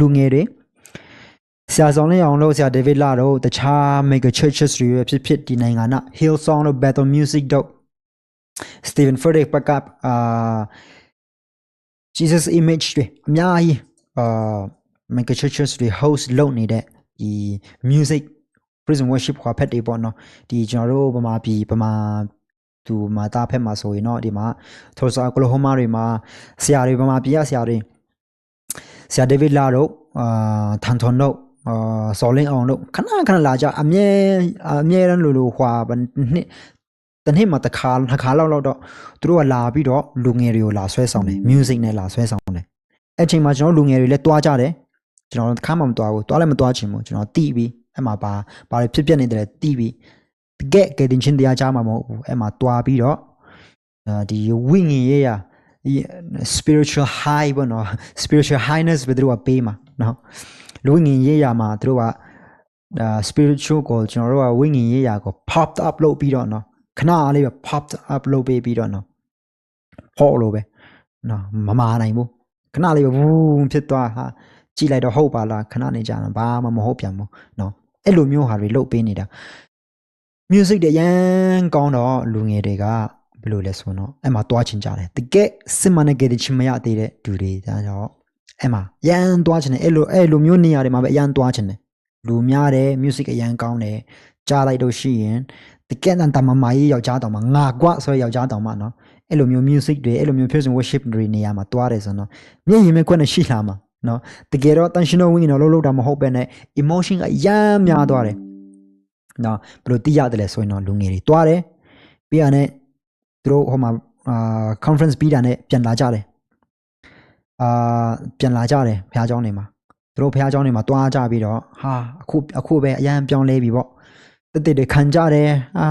လူငယ်တွေဆရာဆောင်လင်းအောင်လို့ဆရာဒေးဗစ်လာတို့တခြား mega churches တွေပဲဖြစ်ဖြစ်ဒီနိုင်ငံက Hillsong တို့ Battle Music တို့ Stephen Furtick ဘက်ကအာ Jesus image တွေအများကြီးအာ mega churches တွေ host လုပ်နေတဲ့ဒီ music prison worship ခွာဖက်တွေပေါ့နော်ဒီကျွန်တော်တို့ဗမာပြည်ဗမာသူမာတာဖက်မှာဆိုရင်တော့ဒီမှာထိုဆာကလိုဟိုမာတွေမှာဆရာတွေဗမာပြည်ကဆရာတွေ ဆရာဒေးဗစ်လာတို့အာထန်ထွန်တို့အာစော်လင်းအောင်တို့ခဏခဏလာကြအမြဲအမြဲတမ်းလိုလိုဟွာနှစ်တနေ့မှာတစ်ခါနှစ်ခါလောက်လောက်တော့သူတို့ကလာပြီးတော့လူငယ်တွေကိုလာဆွဲဆောင်တယ် music နဲ့လာဆွဲဆောင်တယ်အဲ့ချိန်မှာကျွန်တော်လူငယ်တွေလည်းတွားကြတယ်ကျွန်တော်တစ်ခါမှမတွားဘူးတွားလည်းမတွားချင်ဘူးကျွန်တော်တီးပြီးအဲ့မှာပါဘာတွေဖြစ်ပျက်နေတယ်တီးပြီးတကယ်ကဲတင်ချင်းတရားကြားမှာမဟုတ်ဘူးအဲ့မှာတွားပြီးတော့အာဒီဝိညာဉ်ရေးရာဒီ spiritual high ပေါ့နော် spiritual highness ပဲသူတို့ကပေးမှာနော်လူဝိညာဉ်ရေးရာမှာသူတို့ကအာ spiritual ကိုကျွန်တော်တို့ကဝိညာဉ်ရေးရာကို popped up လုပ်ပြီးတော့နော်ခဏလေးပဲ popped up လုပ်ပေးပြီးတော့နော်ဟောလို့ပဲနော်မမာနိုင်ဘူးခဏလေးပဲဝူးဖြစ်သွားဟာကြည့်လိုက်တော့ဟုတ်ပါလားခဏနေကြတာဘာမှမဟုတ်ပြန်ဘူးနော်အဲ့လိုမျိုးဟာတွေလုပ်ပေးနေတာ music တွေရန်ကောင်းတော့လူငယ်တွေက ဘယ်လိုလဲဆိုတော့အဲ့မှာတွားချင်ကြတယ်တကယ်စစ်မှန်တဲ့ကတဲ့ချင်မရသေးတဲ့လူတွေဒါကြောင့်အဲ့မှာရန်တွားချင်တယ်အဲ့လိုအဲ့လိုမျိုးနေရာတွေမှာပဲအရန်တွားချင်တယ်လူများတယ် music အရန်ကောင်းတယ်ကြားလိုက်လို့ရှိရင်တကယ်တမ်းတမမာကြီးယောက်ျားတောင်မှငါကွဆိုယောက်ျားတောင်မှနော်အဲ့လိုမျိုး music တွေအဲ့လိုမျိုး fusion worship တွေနေရာမှာတွားတယ်ဆိုတော့မျက်ရည်မဲ့ခွက်နဲ့ရှိလာမှာနော်တကယ်တော့ tensional wing တော့လုံးလုံးတာမဟုတ်ပဲနဲ့ emotion ကရမ်းများသွားတယ်နော်ဘယ်လိုသိရတယ်လဲဆိုရင်တော့လူငယ်တွေတွားတယ်ပြီးရတဲ့ သူတို့ဟိုမှာအာ conference ပြီးတာနဲ့ပြန်လာကြတယ်အာပြန်လာကြတယ်ဘုရားကျောင်းနေမှာသူတို့ဘုရားကျောင်းနေမှာတွားကြပြီးတော့ဟာအခုအခုပဲအရန်ပြောင်းလဲပြီပေါ့တက်တက်တွေခံကြတယ်အာ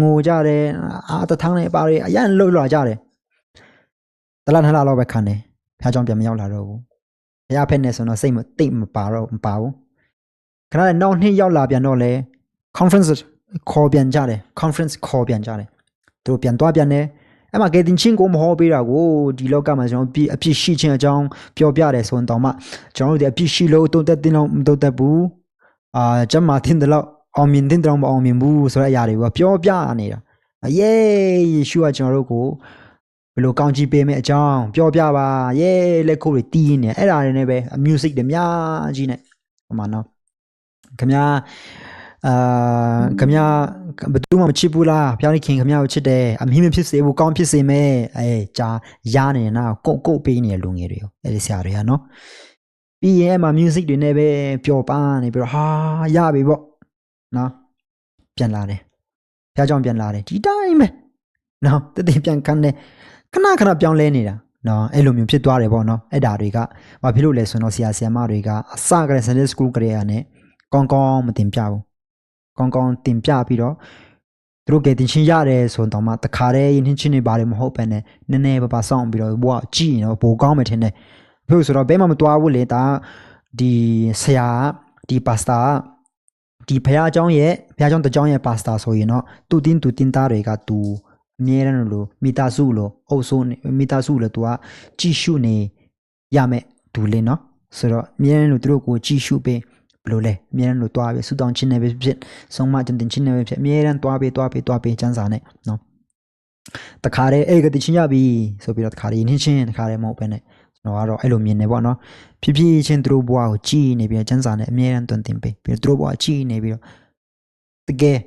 ငိုကြတယ်အာတထောင်းနေပါတွေအရန်လှုပ်လာကြတယ်တလားနှလားတော့ပဲခံတယ်ဘုရားကျောင်းပြန်မရောက်လာတော့ဘူးဘုရားဖက်နဲ့ဆိုတော့စိတ်မတိတ်မပါတော့မပါဘူးခဏနဲ့နောက်နှစ်ရောက်လာပြန်တော့လေ conference ခေါ်ပြန်ကြတယ် conference ခေါ်ပြန်ကြတယ် သူတို့ပြန်သွားပြန်တယ်အဲ့မှာကေတင်ချင်းကိုမဟောပေးတာကိုဒီလောကမှာကျွန်တော်ပြအပြစ်ရှိခြင်းအကြောင်းပြောပြတယ်ဆိုရင်တော့မှကျွန်တော်တို့ဒီအပြစ်ရှိလို့တုံတက်တင်တော့မတုံတက်ဘူးအာကျမတင်တယ်လို့အောင်မြင်တင်တယ်မအောင်မြင်ဘူးဆိုတဲ့အရာတွေကပြောပြနေတာယေယေရှုကကျွန်တော်တို့ကိုဘယ်လိုကောင်းချီးပေးမယ်အကြောင်းပြောပြပါယေလက်ခုပ်တွေတီးနေအဲ့ဒါတွေနဲ့ပဲ music တွေအများကြီးနဲ့ဟိုမှာနော်ခင်ဗျာ အာခမရဘယ်သူမှမချစ်ဘူးလားဖျောင်းနေခင်ခမရကိုချစ်တယ်အမင်းမဖြစ်စေဘူးကောင်းဖြစ်စေမယ်အဲဂျာရနေနာကုတ်ကုတ်ပေးနေတဲ့လူငယ်တွေကိုအဲဒီဆရာတွေကနော်ပြီးရင်အမှ music တွေနဲ့ပဲပျော်ပါနေပြီးတော့ဟာရပြီပေါ့နော်ပြန်လာတယ်ဖျားကြောင်ပြန်လာတယ်ဒီတိုင်းပဲနော်တတိပြန်ခံတယ်ခဏခဏပြောင်းလဲနေတာနော်အဲ့လိုမျိုးဖြစ်သွားတယ်ပေါ့နော်အဲ့ဒါတွေကဘာဖြစ်လို့လဲဆိုတော့ဆရာဆရာမတွေကအစကတည်းက Sunday School ကလေးကနေကောင်းကောင်းမတင်ပြဘူး ကောင်းကောင်းတင်ပြပြီးတော့သူတို့ကတင်ချင်းရတယ်ဆိုတော့မှတခါတည်းရင်းနှင်းချင်းနေပါတယ်မဟုတ်ပဲနဲ့နည်းနည်းပါးပါစောင့်ပြီးတော့ဘွားကြည့်ရင်တော့ပိုကောင်းမယ်ထင်တယ်ဖြစ်ဆိုတော့ဘဲမှမသွားဘူးလေဒါဒီဆရာဒီပါစတာဒီဖះเจ้าရဲ့ဖះเจ้าတเจ้าရဲ့ပါစတာဆိုရင်တော့သူတင်းသူတင်းသားတွေကသူအမြဲတမ်းလို့မိသားစုလို့အုပ်စိုးမိသားစုလို့သူကကြည့်ရှုနေရမယ်ဒူလင်းနော်ဆိုတော့အမြဲတမ်းလို့သူတို့ကိုကြည့်ရှုပေး ဘလို့လဲအမြဲတမ်းလို့တွားပြီးဆူတောင်းချင်းနေပဲဖြစ်ဆုံးမတင်တင်ချင်းနေပဲဖြစ်အမြဲတမ်းတွားပြီးတွားပြီးတွားပြီးစံစာနဲ့နော်တခါတည်းအဲ့ကတိချင်းရပြီဆိုပြီးတော့တခါတည်းနင်းချင်းတခါတည်းမဟုတ်ပဲနဲ့ကျွန်တော်ကတော့အဲ့လိုမြင်နေပေါ့နော်ဖြည်းဖြည်းချင်းသူတို့ဘွားကိုကြည်နေပြီးစံစာနဲ့အမြဲတမ်းတွင်တင်ပေးပြီးတော့သူတို့ဘွားကြည်နေပြီးတော့တကယ်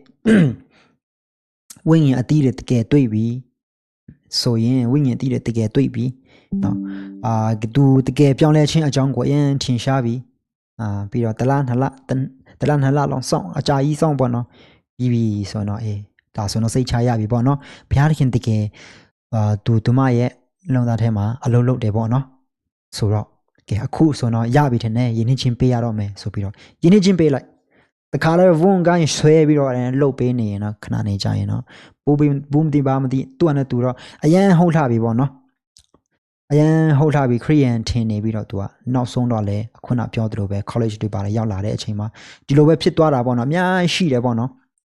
ဝိညာဉ်အတီးတွေတကယ်တွေ့ပြီဆိုရင်ဝိညာဉ်အတီးတွေတကယ်တွေ့ပြီနော်အာသူတကယ်ပြောင်းလဲခြင်းအကြောင်းကိုအရင်ထင်ရှားပြီ အာပြီးတော့တလားနှစ်လတလားနှစ်လလောက်စောင့်အကြာကြီးစောင့်ပေါ့နော်ပြီးပြီဆိုတော့အေးဒါဆိုတော့စိတ်ချရပြီပေါ့နော်ဘုရားသခင်တကယ်အာသူသူမရဲ့လုံသားထဲမှာအလုံးလုံးတယ်ပေါ့နော်ဆိုတော့ကဲအခုဆိုတော့ရပြီထင်တယ်ယင်းနှချင်းပေးရတော့မယ်ဆိုပြီးတော့ယင်းနှချင်းပေးလိုက်တခါလဲဝုန်းကိုင်းဆွဲပြီးတော့လည်းလှုပ်ပေးနေရင်တော့ခဏနေကြရင်တော့ပူပြီးဘူးမသိပါမသိသူ့အနေနဲ့သူတော့အရန်ဟုတ်လှပြီပေါ့နော် အရန်ဟုတ်လှပြီခရီးယန်ထင်နေပြီးတော့သူကနောက်ဆုံးတော့လဲခုနပြောသလိုပဲ college တွေပါလေရောက်လာတဲ့အချိန်မှာဒီလိုပဲဖြစ်သွားတာပေါ့နော်အများကြီးရှိတယ်ပေါ့နော်